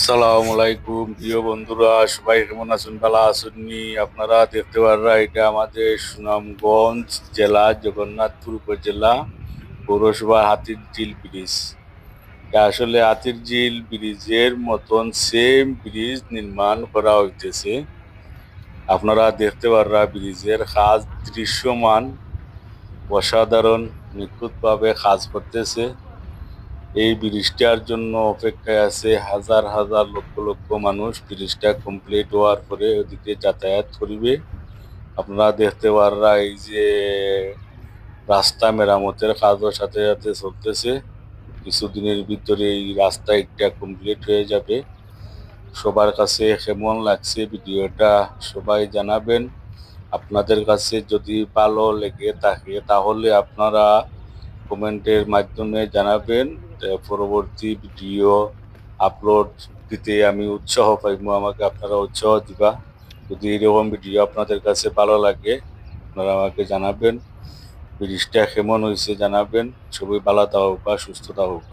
আসসালামু আলাইকুম প্রিয় বন্ধুরা, সবাই কেমন আছেন? ভালো আসেননি আপনারা দেখতে পাররা এটা আমাদের সুনামগঞ্জ জেলা, জগন্নাথপুর উপজেলা, পৌরসভা হাতির ঝিল ব্রিজ। এটা আসলে হাতির ঝিল ব্রিজের মতন সেম ব্রিজ নির্মাণ করা হইতেছে। আপনারা দেখতে পাররা ব্রিজের কাজ দৃশ্যমান, অসাধারণ, নিখুঁতভাবে কাজ করতেছে। এই ব্রিজটার জন্য অপেক্ষায় আছে হাজার হাজার লক্ষ লক্ষ মানুষ। ব্রিজটা কমপ্লিট হওয়ার পরে ওদিকে যাতায়াত করিবে। আপনারা দেখতে পাররা এই যে রাস্তা মেরামতের কাজও সাথে সাথে চলতেছে। কিছুদিনের ভিতরে এই রাস্তা একটা কমপ্লিট হয়ে যাবে। সবার কাছে কেমন লাগছে ভিডিওটা সবাই জানাবেন। আপনাদের কাছে যদি ভালো লেগে থাকে তাহলে আপনারা কমেন্টের মাধ্যমে জানাবেন পরবর্তী ভিডিও আপলোড দিতে আমি উৎসাহ পাইব, আমাকে আপনারা উৎসাহ দিবা। যদি এরকম ভিডিও আপনাদের কাছে ভালো লাগে, আপনারা আমাকে জানাবেন। ব্রিজটা কেমন হয়েছে জানাবেন। সবাই ভালো থাকুক বা সুস্থ থাকুক।